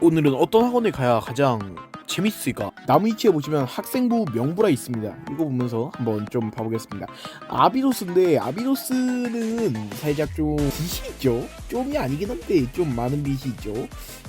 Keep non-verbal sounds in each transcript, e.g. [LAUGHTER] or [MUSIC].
오늘은 어떤 학원에 가야 가장 재밌을까? 나무 위치에 보시면 학생부 명부라 있습니다. 이거 보면서 한번 좀 봐보겠습니다. 아비도스인데 아비도스는 살짝 좀 빚이 있죠. 좀이 아니긴 한데 좀 많은 빚이 있죠.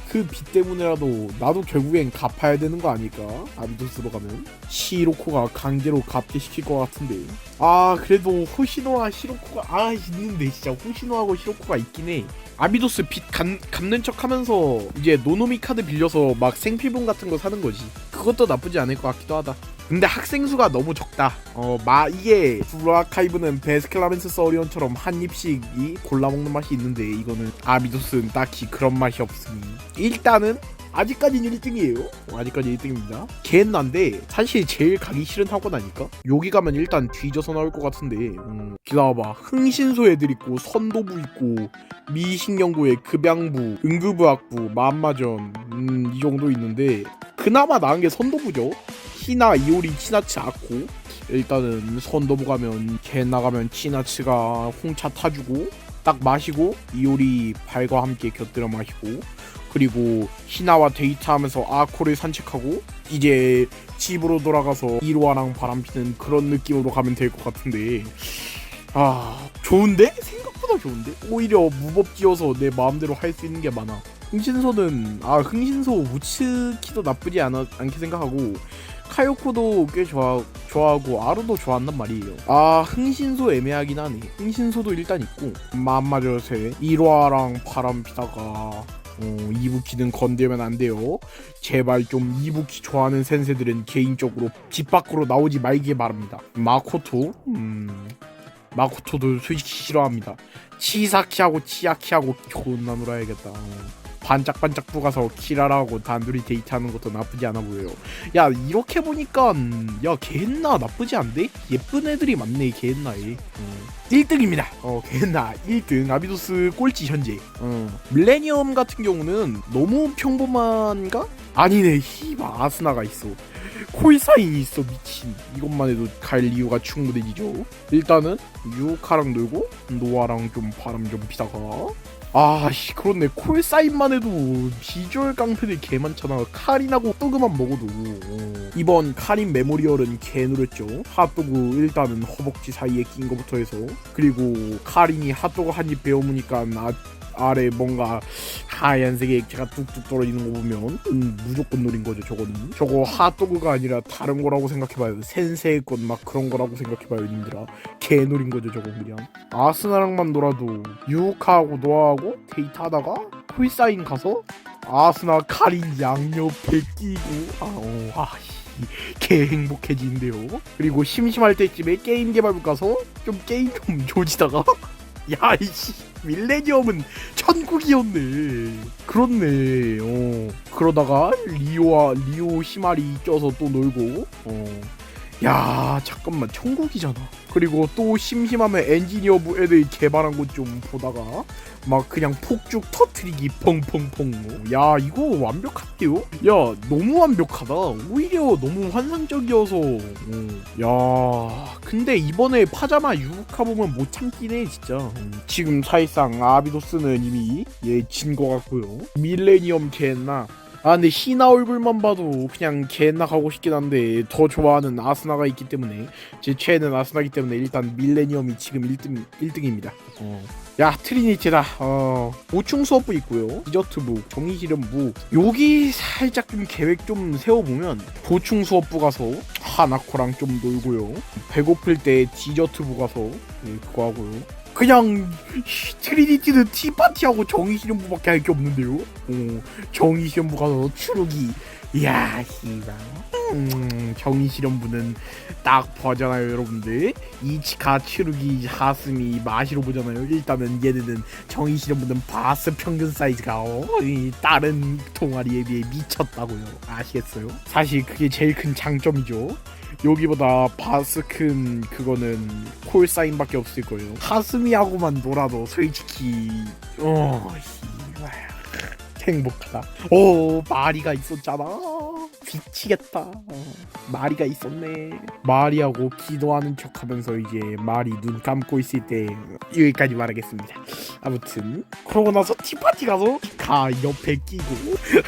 그빚 때문에라도 나도 결국엔 갚아야 되는 거 아닐까? 아비도스로 가면 시로코가 강제로 갚게 시킬 것 같은데. 아 그래도 호시노와 시로코가 아 있는데 진짜 호시노하고 시로코가 있긴 해. 아비도스 빚 갚, 갚는 척 하면서 이제 노노미 카드 빌려서 막 생필품 같은 거 사는 거 지. 그것도 나쁘지 않을 것 같기도 하다. 근데 학생 수가 너무 적다. 어, 마 이게 블루아카이브는 베스킬라멘스 서리온처럼 한 입씩이 골라 먹는 맛이 있는데 이거는 아비도스는 딱히 그런 맛이 없으니 일단은 아직까지는 1등이에요. 아직까지 1등입니다. 겐난데 사실 제일 가기 싫은 아닐까? 여기 가면 일단 뒤져서 나올 것 같은데 음, 기다려봐. 흥신소 애들 있고 선도부 있고 미신경부에 급양부, 응급의학부, 만마전 음, 이 정도 있는데 그나마 나은 게 선도부죠. 히나, 이오리, 치나츠, 아코 일단은 선도부 가면 겐 나가면 치나츠가 홍차 타주고 딱 마시고 이오리 발과 함께 곁들여 마시고 그리고 히나와 데이트하면서 아코를 산책하고 이제 집으로 돌아가서 이로아랑 바람피는 그런 느낌으로 가면 될 것 같은데. 아 좋은데? 생각보다 좋은데? 오히려 무법지어서 내 마음대로 할 수 있는 게 많아. 흥신소는 아 흥신소 우츠키도 나쁘지 않아, 않게 생각하고 카요코도 꽤 좋아 좋아하고 아루도 좋아한단 말이에요. 아 흥신소 애매하긴 하네. 흥신소도 일단 있고 맘마저세 일화랑 바람 피다가 어, 이부키는 건들면 안 돼요. 제발 좀 이부키 좋아하는 센세들은 개인적으로 집 밖으로 나오지 말길 바랍니다. 마코토, 음, 마코토도 솔직히 싫어합니다. 치사키하고 치야키하고 존나 놀아야겠다. 어. 반짝반짝 부가서 키라라고 단둘이 데이트하는 것도 나쁘지 않아 보여요. 야 이렇게 보니까 음, 야 개했나 나쁘지 않대? 예쁜 애들이 많네 개했나에. 어. 1등입니다. 어 개했나 1등 아비도스 꼴찌 현재. 어. 밀레니엄 같은 경우는 너무 평범한가? 아니네 히바 아스나가 있어. 콜사인이 있어 미친 이것만 해도 갈 이유가 충분해지죠 일단은 유카랑 놀고 노아랑 좀 바람 좀 피다가 아 씨 그렇네. 콜 사인만 해도 비주얼 깡패들 개 많잖아. 카린하고 뚜그만 먹어도. 어. 이번 카린 메모리얼은 개 노렸죠. 핫도그 일단은 허벅지 사이에 낀 거부터 해서. 그리고 카린이 핫도그 한 입 베어무니까 아, 아래 뭔가 하얀색의 액체가 뚝뚝 떨어지는 거 보면 음, 무조건 노린 거죠 저거는 저거 핫도그가 아니라 다른 거라고 생각해봐요. 센세의 것 막 그런 거라고 생각해봐요 님들아. 개 노린 거죠 저거 그냥. 아스나랑만 놀아도 유카하고 노아하고 데이트하다가 콜사인 가서 아스나 카린 양옆에 끼고 아어 아씨. 개 행복해지는데요. 그리고 심심할 때쯤에 게임 개발부 가서 좀 게임 좀 [LAUGHS] 조지다가 야 이씨 밀레니엄은 천국이었네. 그렇네. 어. 그러다가 리오와 리오 시마리 껴서 또 놀고 어 야 잠깐만 천국이잖아. 그리고 또 심심하면 엔지니어부 애들 개발한 것 좀 보다가 막 그냥 폭죽 터트리기 펑펑펑. 야 이거 완벽한데요? 야 너무 완벽하다. 오히려 너무 환상적이어서. 어. 야 근데 이번에 파자마 유카 보면 못 참긴 해 진짜. 음, 지금 사실상 아비도스는 이미 예진 거 같고요. 밀레니엄 개나 아 근데 히나 얼굴만 봐도 그냥 개나 가고 싶긴 한데 더 좋아하는 아스나가 있기 때문에 제 최애는 아스나기 때문에 일단 밀레니엄이 지금 1등 1등입니다. 어. 야 트리니티다. 어 보충 수업부 있고요. 디저트부, 정의실험부. 여기 살짝 좀 계획 좀 세워보면 보충 수업부 가서 하나코랑 좀 놀고요. 배고플 때 디저트부 가서 예, 그거 하고요. 그냥 트리니티는 티파티하고 정의실험부밖에 할 게 없는데요. 어, 정의실험부 가서 추루기. 이야 씨발. 음, 정의실험부는 딱 보잖아요 여러분들. 이치카 추루기 하스미 마시로 보잖아요. 일단은 얘네는 정의실험부는 바스 평균 사이즈가 어, 이 다른 동아리에 비해 미쳤다고요. 아시겠어요? 사실 그게 제일 큰 장점이죠. 여기보다 바스 큰 그거는 콜 사인밖에 없을 거예요. 하스미하고만 놀아도 솔직히 어 씨발 행복하다. 오 마리가 있었잖아 미치겠다. 어, 마리가 있었네. 마리하고 기도하는 척하면서 이제 마리 눈 감고 있을 때 여기까지 말하겠습니다. 아무튼 그러고 나서 티파티 가서 미카 옆에 끼고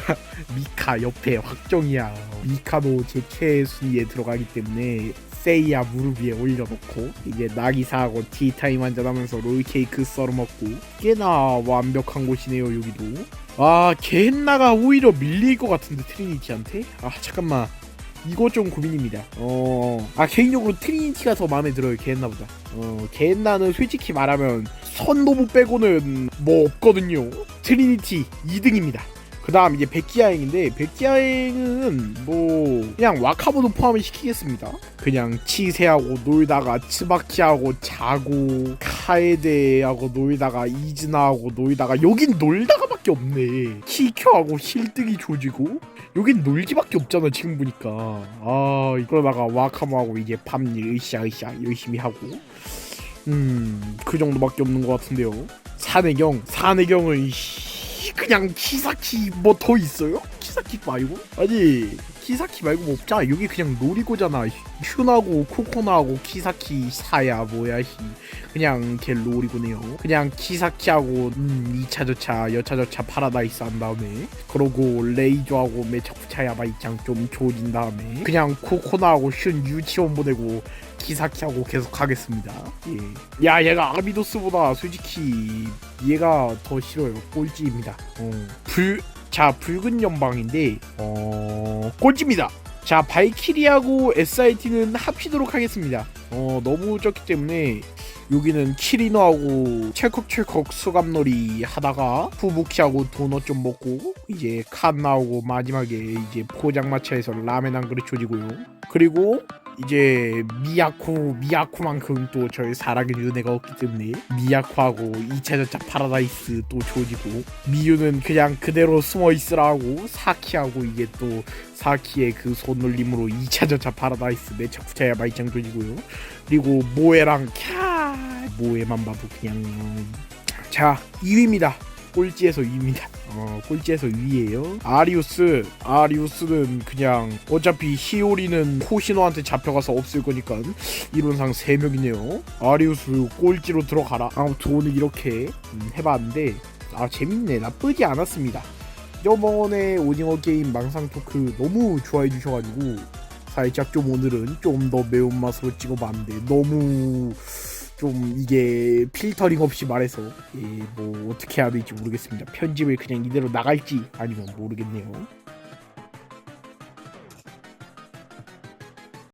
[LAUGHS] 미카 옆에 확정이야. 미카도 제 최순위에 들어가기 때문에 세이야 무릎 위에 올려놓고 이제 나기사하고 티타임 한잔하면서 롤케이크 썰어먹고 꽤나 완벽한 곳이네요 여기도. 아 겐나가 오히려 밀릴 것 같은데 트리니티한테? 아 잠깐만. 이거 좀 고민입니다. 어 아 개인적으로 트리니티가 더 마음에 들어요 겐나보다. 어 겐나는 솔직히 말하면 선노부 빼고는 뭐 없거든요. 트리니티 2등입니다 그 다음 이제 백기야행인데 백기야행은 뭐 그냥 와카보도 포함을 시키겠습니다. 그냥 치세하고 놀다가 츠바키하고 자고 카에데하고 놀다가 이즈나하고 놀다가 여긴 놀다가밖에 없네. 키켜하고 힐뜨기 조지고 여긴 놀기밖에 없잖아 지금 보니까. 아 그러다가 와카모하고 이제 밤일 으쌰으쌰 열심히 하고. 음그 정도밖에 없는 것 같은데요. 산해경 산해경은 씨, 그냥 키사키 뭐 더 있어요? 키사키 말고? 아니 키사키 말고 뭐 없잖아 여기 그냥 놀이고잖아 휴나고 코코나하고 키사키 사야 뭐야 씨 그냥 걔 놀이고네요 그냥 키사키하고 음 2차 저차 여차 저차 파라다이스 한 다음에 그러고 레이저하고 입장 좀 조진 다음에 그냥 코코나하고 슌 유치원 보내고 키사키하고 계속 하겠습니다 예. 야 얘가 아비도스보다 솔직히 얘가 더 싫어요. 꼴찌입니다. 어. 불... 자 붉은 연방인데 어... 꼴찌입니다. 자 발키리하고 SIT는 합치도록 하겠습니다. 어 너무 적기 때문에 여기는 키리노하고 찰컥찰컥 수갑놀이 하다가 후부키하고 도넛 좀 먹고 이제 칸 나오고 마지막에 이제 포장마차에서 라멘 한 그릇 조지고요. 그리고 이제 미야코 미야코만큼 또 저희 사랑의 윤회가 없기 때문에 미야코하고 2차 전차 파라다이스 또 조지고 미유는 그냥 그대로 숨어 있으라고 사키하고 이제 또 사키의 그 손놀림으로 2차 전차 파라다이스 매차 구차야 마이짱 조지고요. 그리고 모에랑 캬 모에만 봐도 그냥 자 2위입니다 꼴찌에서 2위입니다. 어 꼴찌에서 2위에요. 아리우스 아리우스는 그냥 어차피 히오리는 호시노한테 잡혀가서 없을 거니까 이론상 3명이네요. 아리우스 꼴찌로 들어가라. 아무튼 오늘 이렇게 음, 해봤는데 아 재밌네. 나쁘지 않았습니다. 저번에 오징어 게임 망상 토크 너무 좋아해 주셔가지고 살짝 좀 오늘은 좀 더 매운맛으로 찍어봤는데 너무 좀 이게 필터링 없이 말해서 예, 뭐 어떻게 해야 될지 모르겠습니다. 편집을 그냥 이대로 나갈지 아니면 모르겠네요.